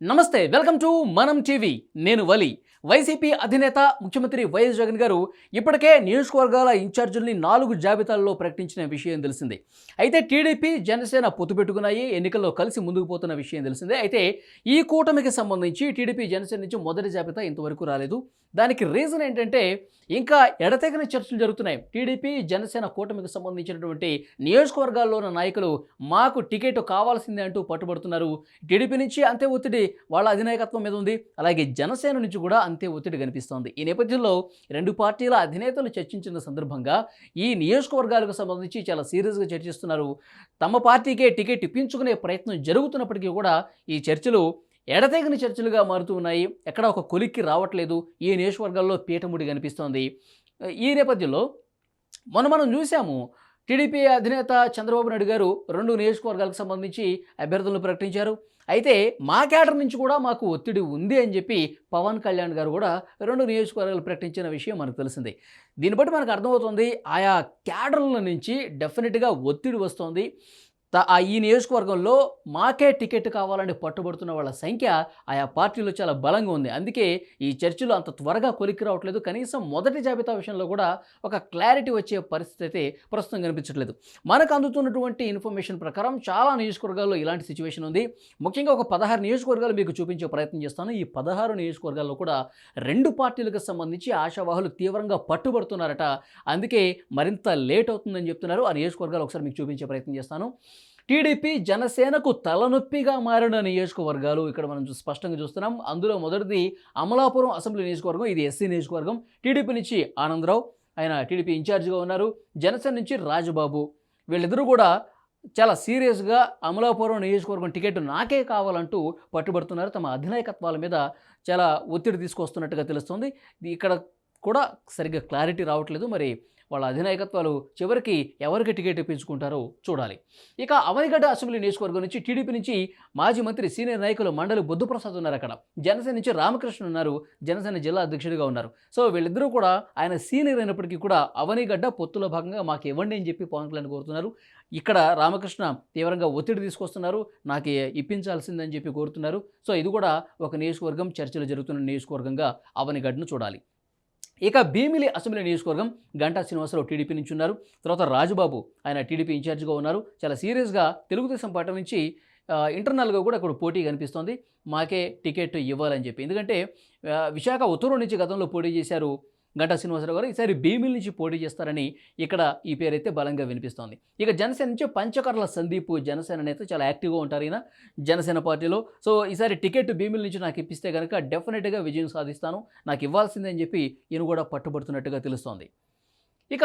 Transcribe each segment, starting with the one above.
నమస్తే welcome to మనం TV. నేను వలి. వైసీపీ అధినేత ముఖ్యమంత్రి వైఎస్ జగన్ గారు ఇప్పటికే నియోజకవర్గాల ఇన్ఛార్జీల్ని నాలుగు జాబితాల్లో ప్రకటించిన విషయం తెలిసిందే. అయితే టీడీపీ జనసేన పొత్తు పెట్టుకున్నాయి ఎన్నికల్లో కలిసి ముందుకు పోతున్న విషయం తెలిసిందే. అయితే ఈ కూటమికి సంబంధించి టీడీపీ జనసేన నుంచి మొదటి జాబితా ఇంతవరకు రాలేదు. దానికి రీజన్ ఏంటంటే ఇంకా ఎడతెగని చర్చలు జరుగుతున్నాయి. టీడీపీ జనసేన కూటమికి సంబంధించినటువంటి నియోజకవర్గాల్లో ఉన్న నాయకులు మాకు టికెట్ కావాల్సిందే అంటూ పట్టుబడుతున్నారు. టీడీపీ నుంచి అంతే ఒత్తిడి వాళ్ళ అధినాయకత్వం మీద ఉంది. అలాగే జనసేన నుంచి కూడా అంతే ఒత్తిడి కనిపిస్తోంది. ఈ నేపథ్యంలో రెండు పార్టీల అధినేతలు చర్చించిన సందర్భంగా ఈ నియోజకవర్గాలకు సంబంధించి చాలా సీరియస్గా చర్చిస్తున్నారు. తమ పార్టీకే టికెట్ ఇప్పించుకునే ప్రయత్నం జరుగుతున్నప్పటికీ కూడా ఈ చర్చలు ఎడతెగని చర్చలుగా మారుతూ ఉన్నాయి. ఎక్కడ ఒక కొలిక్కి రావట్లేదు. ఈ నియోజకవర్గాల్లో పీఠముడి కనిపిస్తోంది. ఈ నేపథ్యంలో మొన్న మనం చూసాము టీడీపీ అధినేత చంద్రబాబు నాయుడు గారు రెండు నియోజకవర్గాలకు సంబంధించి అభ్యర్థులను ప్రకటించారు. అయితే మా కేడర్ నుంచి కూడా మాకు ఒత్తిడి ఉంది అని చెప్పి పవన్ కళ్యాణ్ గారు కూడా రెండు నియోజకవర్గాలు ప్రకటించిన విషయం మనకు తెలిసింది. దీన్ని బట్టి మనకు అర్థమవుతుంది ఆయా క్యాడర్ల నుంచి డెఫినెట్గా ఒత్తిడి వస్తుంది. ఈ నియోజకవర్గంలో మాకే టికెట్ కావాలని పట్టుబడుతున్న వాళ్ళ సంఖ్య ఆయా పార్టీలో చాలా బలంగా ఉంది. అందుకే ఈ చర్చలు అంత త్వరగా కొలికి రావట్లేదు. కనీసం మొదటి జాబితా విషయంలో కూడా ఒక క్లారిటీ వచ్చే పరిస్థితి అయితే ప్రస్తుతం కనిపించట్లేదు. మనకు అందుతున్నటువంటి ఇన్ఫర్మేషన్ ప్రకారం చాలా నియోజకవర్గాల్లో ఇలాంటి సిచ్యువేషన్ ఉంది. ముఖ్యంగా ఒక పదహారు నియోజకవర్గాలు మీకు చూపించే ప్రయత్నం చేస్తాను. ఈ పదహారు నియోజకవర్గాల్లో కూడా రెండు పార్టీలకు సంబంధించి ఆశావాహులు తీవ్రంగా పట్టుబడుతున్నారట. అందుకే మరింత లేట్ అవుతుందని చెప్తున్నారు. ఆ నియోజకవర్గాలు ఒకసారి మీకు చూపించే ప్రయత్నం చేస్తాను. టీడీపీ జనసేనకు తలనొప్పిగా మారిన నియోజకవర్గాలు ఇక్కడ మనం చూ- స్పష్టంగా చూస్తున్నాం. అందులో మొదటిది అమలాపురం అసెంబ్లీ నియోజకవర్గం ఇది ఎస్సీ నియోజకవర్గం. టీడీపీ నుంచి ఆనందరావు ఆయన టీడీపీ ఇన్ఛార్జిగా ఉన్నారు. జనసేన నుంచి రాజబాబు. వీళ్ళిద్దరూ కూడా చాలా సీరియస్గా అమలాపురం నియోజకవర్గం టికెట్ నాకే కావాలంటూ పట్టుబడుతున్నారు. తమ అధినాయకత్వాల మీద చాలా ఒత్తిడి తీసుకొస్తున్నట్టుగా తెలుస్తుంది. ఇది ఇక్కడ కూడా సరిగ్గా క్లారిటీ రావట్లేదు. మరి వాళ్ళ అధినాయకత్వాలు చివరికి ఎవరికి టికెట్ ఇప్పించుకుంటారో చూడాలి. ఇక అవనిగడ్డ అసెంబ్లీ నియోజకవర్గం నుంచి టీడీపీ నుంచి మాజీ మంత్రి సీనియర్ నాయకులు మండలి బుద్ధప్రసాద్ ఉన్నారు అక్కడ. జనసేన నుంచి రామకృష్ణ ఉన్నారు జనసేన జిల్లా అధ్యక్షుడిగా ఉన్నారు. సో వీళ్ళిద్దరూ కూడా ఆయన సీనియర్ అయినప్పటికీ కూడా అవనిగడ్డ పొత్తులో భాగంగా మాకు ఇవ్వండి అని చెప్పి పవన్ కళ్యాణ్ కోరుతున్నారు. ఇక్కడ రామకృష్ణ తీవ్రంగా ఒత్తిడి తీసుకొస్తున్నారు నాకు ఇప్పించాల్సిందని చెప్పి కోరుతున్నారు. సో ఇది కూడా ఒక నియోజకవర్గం చర్చలు జరుగుతున్న నియోజకవర్గంగా అవనిగడ్డను చూడాలి. ఇక భీమిలి అసెంబ్లీ నియోజకవర్గం గంటా శ్రీనివాసరావు టీడీపీ నుంచి ఉన్నారు. తర్వాత రాజుబాబు ఆయన టీడీపీ ఇన్ఛార్జ్గా ఉన్నారు. చాలా సీరియస్గా తెలుగుదేశం పార్టీ నుంచి ఇంటర్నల్గా కూడా ఇక్కడ పోటీ కనిపిస్తోంది. మాకే టికెట్ ఇవ్వాలని చెప్పి. ఎందుకంటే విశాఖ ఉత్తరం నుంచి గతంలో పోటీ చేశారు గంటా శ్రీనివాసరావు గారు ఈసారి భీమిలి నుంచి పోటీ చేస్తారని ఇక్కడ ఈ పేరైతే బలంగా వినిపిస్తోంది. ఇక జనసేన నుంచి పంచకర్ల సందీప్ జనసేన నేత చాలా యాక్టివ్గా ఉంటారు ఈయన జనసేన పార్టీలో. సో ఈసారి టికెట్ భీమిల నుంచి నాకు ఇప్పిస్తే కనుక డెఫినెట్గా విజయం సాధిస్తాను. నాకు ఇవ్వాల్సిందే అని చెప్పి ఈయన కూడా పట్టుబడుతున్నట్టుగా తెలుస్తోంది. ఇక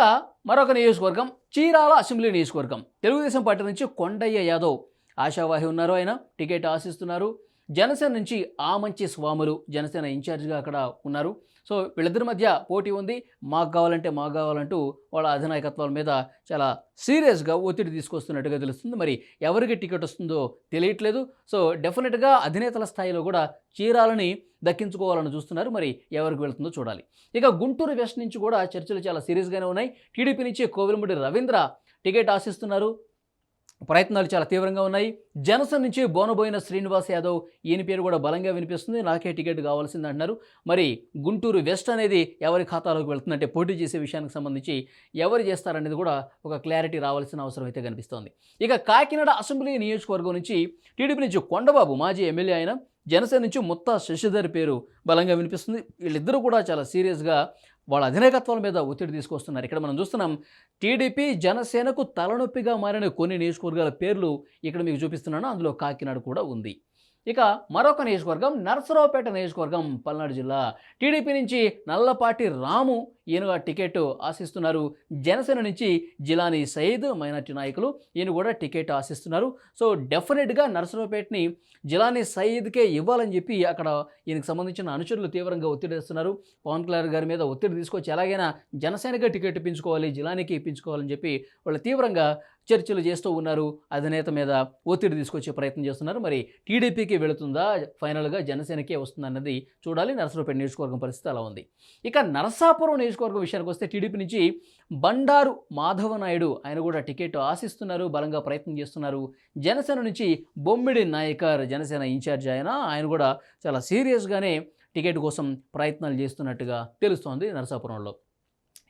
మరొక నియోజకవర్గం చీరాల అసెంబ్లీ నియోజకవర్గం. తెలుగుదేశం పార్టీ నుంచి కొండయ్య యాదవ్ ఆశావాహి ఉన్నారు ఆయన. టికెట్ ఆశిస్తున్నారు. జనసేన నుంచి ఆమంచి స్వాములు జనసేన ఇన్ఛార్జ్గా అక్కడ ఉన్నారు. సో వీళ్ళిద్దరి మధ్య పోటీ ఉంది. మాకు కావాలంటే మాకు కావాలంటూ వాళ్ళ అధినాయకత్వాల మీద చాలా సీరియస్గా ఒత్తిడి తీసుకొస్తున్నట్టుగా తెలుస్తుంది. మరి ఎవరికి టికెట్ వస్తుందో తెలియట్లేదు. సో డెఫినెట్గా అధినేతల స్థాయిలో కూడా చీరాలని దక్కించుకోవాలని చూస్తున్నారు. మరి ఎవరికి వెళ్తుందో చూడాలి. ఇక గుంటూరు వెస్ట్ నుంచి కూడా చర్చలు చాలా సీరియస్గానే ఉన్నాయి. టీడీపీ నుంచి కోవిలముడి రవీంద్ర టికెట్ ఆశిస్తున్నారు. ప్రయత్నాలు చాలా తీవ్రంగా ఉన్నాయి. జనసేన నుంచి బోనబోయిన శ్రీనివాస్ యాదవ్ ఈయన పేరు కూడా బలంగా వినిపిస్తుంది. నాకే టికెట్ కావాల్సింది అంటున్నారు. మరి గుంటూరు వెస్ట్ అనేది ఎవరి ఖాతాలోకి వెళ్తుందంటే పోటీ చేసే విషయానికి సంబంధించి ఎవరు చేస్తారనేది కూడా ఒక క్లారిటీ రావాల్సిన అవసరం అయితే కనిపిస్తోంది. ఇక కాకినాడ అసెంబ్లీ నియోజకవర్గం నుంచి టీడీపీ నుంచి కొండబాబు మాజీ ఎమ్మెల్యే ఆయన జనసేన నుంచి ముత్తా శశిధర్ పేరు బలంగా వినిపిస్తుంది. వీళ్ళిద్దరూ కూడా చాలా సీరియస్గా వాళ్ళ అధినాయకత్వాల మీద ఒత్తిడి తీసుకొస్తున్నారు. ఇక్కడ మనం చూస్తున్నాం టీడీపీ జనసేనకు తలనొప్పిగా మారిన కొన్ని నియోజకవర్గాల పేర్లు ఇక్కడ మీకు చూపిస్తున్నాను. అందులో కాకినాడ కూడా ఉంది. ఇక మరొక నియోజకవర్గం నరసరావుపేట నియోజకవర్గం పల్నాడు జిల్లా. టీడీపీ నుంచి నల్లపాటి రాము ఈయన టికెట్ ఆశిస్తున్నారు. జనసేన నుంచి జిలానీ సయీద్ మైనార్టీ నాయకులు ఈయన కూడా టికెట్ ఆశిస్తున్నారు. సో డెఫినెట్గా నరసరావుపేటని జిలానీ సయీద్కే ఇవ్వాలని చెప్పి అక్కడ ఈయనకు సంబంధించిన అనుచరులు తీవ్రంగా ఒత్తిడి వేస్తున్నారు పవన్ కళ్యాణ్ గారి మీద ఒత్తిడి తీసుకొచ్చి ఎలాగైనా జనసేనగా టికెట్ ఇప్పించుకోవాలి జిలానీకి ఇప్పించుకోవాలని చెప్పి వాళ్ళు తీవ్రంగా చర్చలు చేస్తూ ఉన్నారు. అధినేత మీద ఒత్తిడి తీసుకొచ్చే ప్రయత్నం చేస్తున్నారు. మరి టీడీపీకి వెళుతుందా? ఫైనల్గా జనసేనకే వస్తుందన్నది చూడాలి. నరసరావుపేట నియోజకవర్గం పరిస్థితి అలా ఉంది. ఇక నరసాపురం నియోజకవర్గ విషయానికి వస్తే టీడీపీ నుంచి బండారు మాధవ నాయుడు ఆయన కూడా టికెట్ ఆశిస్తున్నారు బలంగా ప్రయత్నం చేస్తున్నారు. జనసేన నుంచి బొమ్మిడి నాయకర్ జనసేన ఇన్ఛార్జ్ ఆయన ఆయన కూడా చాలా సీరియస్గానే టికెట్ కోసం ప్రయత్నాలు చేస్తున్నట్టుగా తెలుస్తోంది నరసాపురంలో.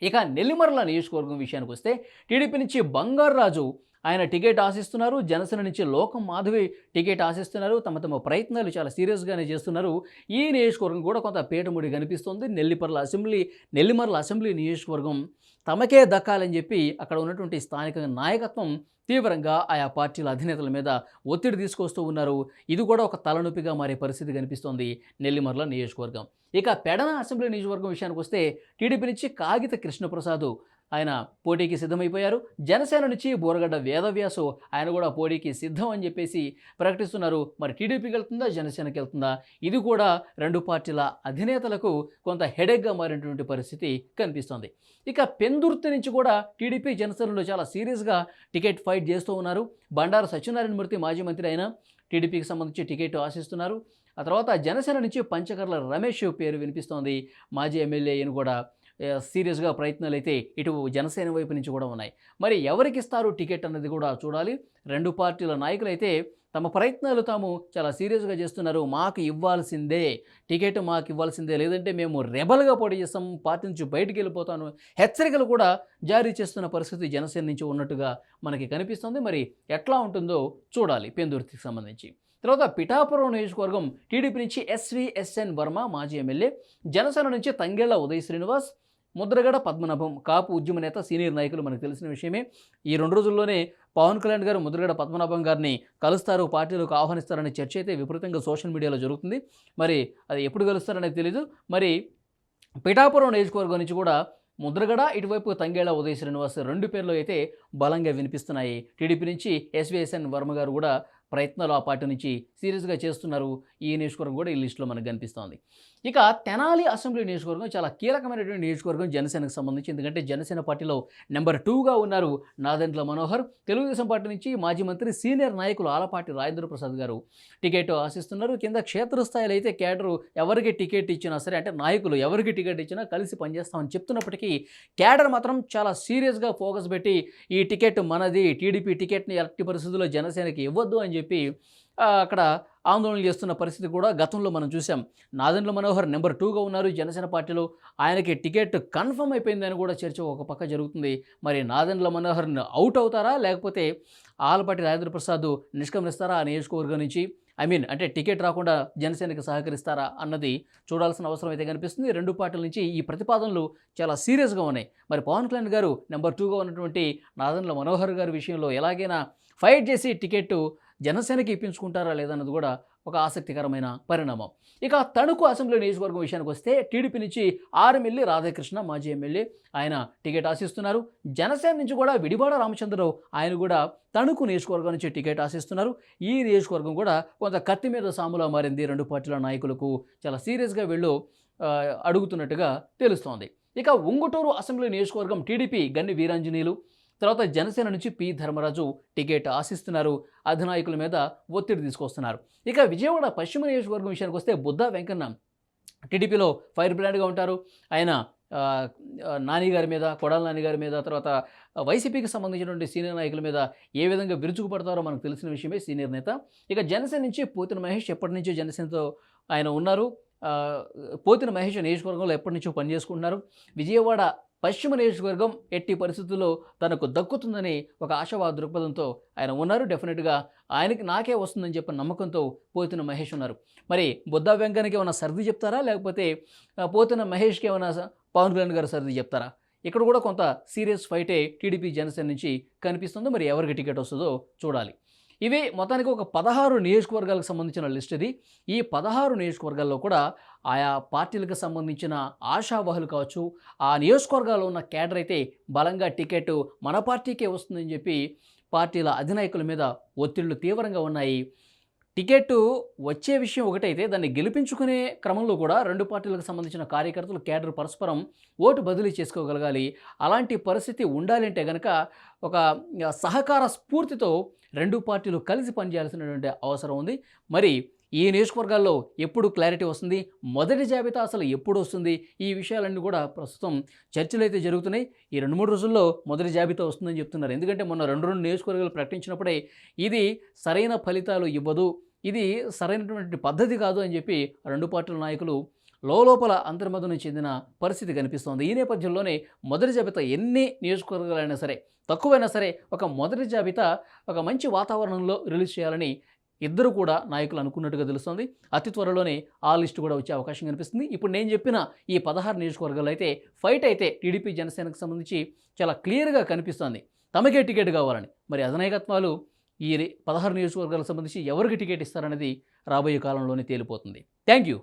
ఇక నెల్లిమర్ల నియోజకవర్గం విషయానికి వస్తే టీడీపీ నుంచి బంగారు రాజు ఆయన టికెట్ ఆశిస్తున్నారు. జనసేన నుంచి లోకం మాధవి టికెట్ ఆశిస్తున్నారు. తమ తమ ప్రయత్నాలు చాలా సీరియస్గానే చేస్తున్నారు. ఈ నియోజకవర్గం కూడా కొంత పీటముడి కనిపిస్తుంది. నెల్లిపర్ల అసెంబ్లీ నెల్లిమర్ల అసెంబ్లీ నియోజకవర్గం తమకే దక్కాలని చెప్పి అక్కడ ఉన్నటువంటి స్థానిక నాయకత్వం తీవ్రంగా ఆయా పార్టీల అధినేతల మీద ఒత్తిడి తీసుకొస్తూ ఉన్నారు. ఇది కూడా ఒక తలనొప్పిగా మారే పరిస్థితి కనిపిస్తోంది నెల్లిమర్ల నియోజకవర్గం. ఇక పెడన అసెంబ్లీ నియోజకవర్గం విషయానికి వస్తే టీడీపీ నుంచి కాగిత కృష్ణప్రసాద్ ఆయన పోటీకి సిద్ధమైపోయారు. జనసేన నుంచి బోరగడ్డ వేదవ్యాసు ఆయన కూడా పోటీకి సిద్ధం అని చెప్పేసి ప్రకటిస్తున్నారు. మరి టీడీపీకి వెళ్తుందా జనసేనకి వెళ్తుందా? ఇది కూడా రెండు పార్టీల అధినేతలకు కొంత హెడేక్గా మారినటువంటి పరిస్థితి కనిపిస్తోంది. ఇక పెందుర్తి నుంచి కూడా టీడీపీ జనసేనలో చాలా సీరియస్గా టికెట్ ఫైట్ చేస్తూ ఉన్నారు. బండారు సత్యనారాయణ మూర్తి మాజీ మంత్రి అయిన టీడీపీకి సంబంధించి టికెట్ ఆశిస్తున్నారు. ఆ తర్వాత జనసేన నుంచి పంచకర్ల రమేష్ పేరు వినిపిస్తోంది. మాజీ ఎమ్మెల్యే ఈయన కూడా సీరియస్గా ప్రయత్నాలు అయితే ఇటు జనసేన వైపు నుంచి కూడా ఉన్నాయి. మరి ఎవరికి ఇస్తారు టికెట్ అన్నది కూడా చూడాలి. రెండు పార్టీల నాయకులైతే తమ ప్రయత్నాలు తాము చాలా సీరియస్గా చేస్తున్నారు. మాకు ఇవ్వాల్సిందే. టికెట్ మాకు ఇవ్వాల్సిందే. లేదంటే మేము రెబల్గా పోటీ చేస్తాం. పార్టీ నుంచి బయటికి వెళ్ళిపోతాను. హెచ్చరికలు కూడా జారీ చేస్తున్న పరిస్థితి జనసేన నుంచి ఉన్నట్టుగా మనకి కనిపిస్తుంది. మరి ఎట్లా ఉంటుందో చూడాలి. పెందుర్తికి సంబంధించి. తర్వాత పిఠాపురం నియోజకవర్గం టీడీపీ నుంచి ఎస్విఎస్ఎన్ వర్మ మాజీ ఎమ్మెల్యే. జనసేన నుంచి తంగేళ్ళ ఉదయ్ శ్రీనివాస్ ముద్రగడ పద్మనాభం కాపు ఉద్యమ నేత సీనియర్ నాయకులు మనకు తెలిసిన విషయమే. ఈ రెండు రోజుల్లోనే పవన్ కళ్యాణ్ గారు ముద్రగడ పద్మనాభం గారిని కలుస్తారు పార్టీలకు ఆహ్వానిస్తారనే చర్చ అయితే విపరీతంగా సోషల్ మీడియాలో జరుగుతుంది. మరి అది ఎప్పుడు కలుస్తారనేది తెలీదు. మరి పిఠాపురం నియోజకవర్గం నుంచి కూడా ముద్రగడ ఇటువైపు తంగేళ్ళ ఉదయ శ్రీనివాస్ రెండు పేర్లు అయితే బలంగా వినిపిస్తున్నాయి. టీడీపీ నుంచి ఎస్విఎస్ఎన్ వర్మ గారు కూడా ప్రయత్నాలు ఆ పార్టీ నుంచి సీరియస్గా చేస్తున్నారు. ఈ నియోజకవర్గం కూడా ఈ లిస్టులో మనకు కనిపిస్తోంది. ఇక తెనాలి అసెంబ్లీ నియోజకవర్గం చాలా కీలకమైనటువంటి నియోజకవర్గం జనసేనకు సంబంధించి ఎందుకంటే జనసేన పార్టీలో నెంబర్ టూగా ఉన్నారు నాదెండ్ల మనోహర్. తెలుగుదేశం పార్టీ నుంచి మాజీ మంత్రి సీనియర్ నాయకులు ఆలపాటి రాజేంద్ర ప్రసాద్ గారు టికెట్ ఆశిస్తున్నారు. కింద క్షేత్రస్థాయిలో అయితే కేడరు ఎవరికి టికెట్ ఇచ్చినా సరే అంటే నాయకులు ఎవరికి టికెట్ ఇచ్చినా కలిసి పనిచేస్తామని చెప్తున్నప్పటికీ కేడర్ మాత్రం చాలా సీరియస్గా ఫోకస్ పెట్టి ఈ టికెట్ మనది టీడీపీ టికెట్ని ఎలాంటి పరిస్థితుల్లో జనసేనకి ఇవ్వద్దు అని చెప్పి అక్కడ ఆందోళన చేస్తున్న పరిస్థితి కూడా గతంలో మనం చూసాం నాదెండ్ల మనోహర్ నెంబర్ టూగా ఉన్నారు. జనసేన పార్టీలో ఆయనకి టికెట్ కన్ఫర్మ్ అయిపోయిందని కూడా చర్చ ఒక పక్క జరుగుతుంది. మరి నాదెండ్ల మనోహర్ అవుట్ అవుతారా? లేకపోతే ఆలపాటి రాజేంద్ర ప్రసాద్ నిష్క్రమిస్తారా ఆ నియోజకవర్గం నుంచి? ఐ మీన్ అంటే టికెట్ రాకుండా జనసేనకి సహకరిస్తారా అన్నది చూడాల్సిన అవసరం అయితే కనిపిస్తుంది. రెండు పార్టీల నుంచి ఈ ప్రతిపాదనలు చాలా సీరియస్గా ఉన్నాయి. మరి పవన్ కళ్యాణ్ గారు నెంబర్ టూగా ఉన్నటువంటి నాదెండ్ల మనోహర్ గారి విషయంలో ఎలాగైనా ఫైట్ చేసి టికెట్ జనసేనకి ఇప్పించుకుంటారా లేదన్నది కూడా ఒక ఆసక్తికరమైన పరిణామం. ఇక తణుకు అసెంబ్లీ నియోజకవర్గం విషయానికి వస్తే టీడీపీ నుంచి ఆరుమిల్లి రాధాకృష్ణ మాజీ ఎమ్మెల్యే ఆయన టికెట్ ఆశిస్తున్నారు. జనసేన నుంచి కూడా విడివాడ రామచంద్రరావు ఆయన కూడా తణుకు నియోజకవర్గం నుంచి టికెట్ ఆశిస్తున్నారు. ఈ నియోజకవర్గం కూడా కొంత కత్తి మీద సాములా మారింది. రెండు పార్టీల నాయకులకు చాలా సీరియస్గా వీళ్ళు అడుగుతున్నట్టుగా తెలుస్తోంది. ఇక ఉంగుటూరు అసెంబ్లీ నియోజకవర్గం టీడీపీ గన్ని వీరాంజనీయులు తర్వాత జనసేన నుంచి పి. ధర్మరాజు టికెట్ ఆశిస్తున్నారు. అధినాయకుల మీద ఒత్తిడి తీసుకొస్తున్నారు. ఇక విజయవాడ పశ్చిమ నియోజకవర్గం విషయానికి వస్తే బుద్ధ వెంకన్న టీడీపీలో ఫైర్ బ్రాండ్గా ఉంటారు. ఆయన నానిగారి మీద కొడాల నాని గారి మీద తర్వాత వైసీపీకి సంబంధించినటువంటి సీనియర్ నాయకుల మీద ఏ విధంగా విరుచుకుపడతారో మనకు తెలిసిన విషయమే సీనియర్ నేత. ఇక జనసేన నుంచి పోతిన మహేష్ ఎప్పటి నుంచో జనసేనతో ఆయన ఉన్నారు. పోతిన మహేష్ నియోజకవర్గంలో ఎప్పటి నుంచో పనిచేసుకుంటున్నారు. విజయవాడ పశ్చిమ నియోజకవర్గం ఎట్టి పరిస్థితుల్లో తనకు దక్కుతుందని ఒక ఆశావాద దృక్పథంతో ఆయన ఉన్నారు. డెఫినెట్గా ఆయనకి నాకే వస్తుందని చెప్పిన నమ్మకంతో పోతిన మహేష్ ఉన్నారు. మరి బుద్ధా వెంకన్నకి ఏమైనా సర్ది చెప్తారా? లేకపోతే పోతున్న పోతిన మహేష్కి ఏమైనా పవన్ కళ్యాణ్ గారు సర్ది చెప్తారా? ఇక్కడ కూడా కొంత సీరియస్ ఫైటే టీడీపీ జనసేన నుంచి కనిపిస్తుందో. మరి ఎవరికి టికెట్ వస్తుందో చూడాలి. ఇవే మొత్తానికి ఒక పదహారు నియోజకవర్గాలకు సంబంధించిన లిస్ట్ ఇది. ఈ పదహారు నియోజకవర్గాల్లో కూడా ఆయా పార్టీలకు సంబంధించిన ఆశావాహులు కావచ్చు ఆ నియోజకవర్గాల్లో ఉన్న క్యాడర్ అయితే బలంగా టికెట్ మన పార్టీకే వస్తుందని చెప్పి పార్టీల అధినాయకుల మీద ఒత్తిళ్ళు తీవ్రంగా ఉన్నాయి. టికెట్ వచ్చే విషయం ఒకటైతే దాన్ని గెలిపించుకునే క్రమంలో కూడా రెండు పార్టీలకు సంబంధించిన కార్యకర్తలు కేడర్ పరస్పరం ఓటు బదిలీ చేసుకోగలగాలి. అలాంటి పరిస్థితి ఉండాలంటే కనుక ఒక సహకార స్ఫూర్తితో రెండు పార్టీలు కలిసి పనిచేయాల్సినటువంటి అవసరం ఉంది. మరి ఈ నియోజకవర్గాల్లో ఎప్పుడు క్లారిటీ వస్తుంది? మొదటి జాబితా అసలు ఎప్పుడు వస్తుంది? ఈ విషయాలన్నీ కూడా ప్రస్తుతం చర్చలు అయితే జరుగుతున్నాయి. ఈ రెండు మూడు రోజుల్లో మొదటి జాబితా వస్తుందని చెప్తున్నారు. ఎందుకంటే మొన్న రెండు రెండు నియోజకవర్గాలు ప్రకటించినప్పుడే ఇది సరైన ఫలితాలు ఇవ్వదు. ఇది సరైనటువంటి పద్ధతి కాదు అని చెప్పి రెండు పార్టీల నాయకులు లోపల అంతర్మదనం చెందిన పరిస్థితి కనిపిస్తోంది. ఈ నేపథ్యంలోనే మొదటి జాబితా ఎన్ని నియోజకవర్గాలైనా సరే తక్కువైనా సరే ఒక మొదటి జాబితా ఒక మంచి వాతావరణంలో రిలీజ్ చేయాలని ఇద్దరు కూడా నాయకులు అనుకున్నట్టుగా తెలుస్తోంది. అతి త్వరలోనే ఆ లిస్టు కూడా వచ్చే అవకాశం కనిపిస్తుంది. ఇప్పుడు నేను చెప్పిన ఈ పదహారు నియోజకవర్గాలు అయితే ఫైట్ అయితే టీడీపీ జనసేనకు సంబంధించి చాలా క్లియర్గా కనిపిస్తుంది. తమకే టికెట్ కావాలని. మరి అధినాయకత్వాలు ఈ పదహారు నియోజకవర్గాలకు సంబంధించి ఎవరికి టికెట్ ఇస్తారనేది రాబోయే కాలంలోనే తేలిపోతుంది. Thank you.